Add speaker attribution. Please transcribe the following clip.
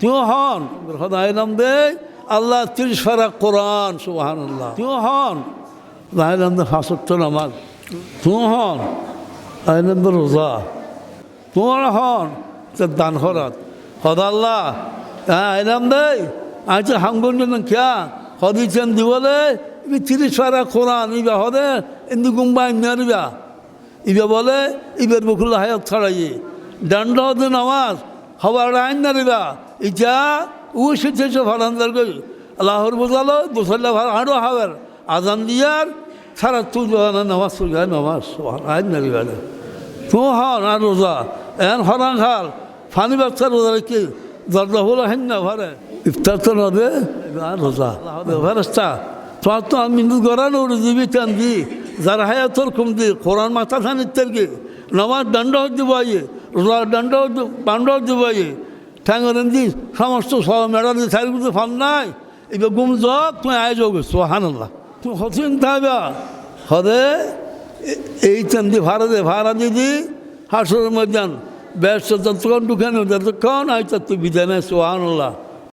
Speaker 1: তুই হন। খোদাই নাম দে আল্লাহ তিরিশ ফারা কোরআন সুবাহান আল্লাহ তুই হন। খোদাই নাম দে হাসত্য নামাজ। তুই হন। আইনাম দে রোজা। তোমার হন। দান খরাত। খদা আল্লাহ হ্যাঁ আইনাম দে আজ হাঙ্গুন জন কিয়া হদিছেন দিবলে ইবি তিরিশ ফারা কোরআন ইবা হদে ইন্দু গুম্বা ইন্দিয়া ইবে বলে ইবের বকুল হায়াত ছড়াইয়ে। দণ্ড হতে নামাজ ഹവാണായിരുന്നറിയില്ല ഇജാ ഊഷിച്ചു ഫലന്തർക്ക് അള്ളാഹുർ മുതലോ മുസല്ല ആണോ ഹവർ അതന്തിയാർ സരത്തു ജോന നമാസ് നമാസ് ആയിരുന്നറിയാല് Tuhan arıza en haran hal. Fani baktar olarak ki zardahula hinne fare iftartan adı arıza farışta tuhattu aminduz goran oru zibiten di zarahaya torkum di Kur'an mahtar hanittir ki namaz danda hoddi bayi তোমার তো আমি কিন্তু গড়ানো দিবি চান দি যারা হায়া তোর কম দি কোরআন মাথা খান ইত্যাদি নমাজ দণ্ড দিব আইয়ে রোজার দণ্ড দণ্ড দিব আইয়ে ঠ্যাঙ্গরেন দি সমস্ত সব মেডাল সাইড করতে ফান নাই। এবার গুম যক, তুমি আয়োজক যোগ সোহান আল্লাহ তুমি হসিন থাকবা হদে এই চান্দি ভাড়া ভাড়া দিদি হাসরের ময়দান, ব্যস্ত যতক্ষণ ঢুকানো যতক্ষণ আয় তুই বিধানে সোহান আল্লাহ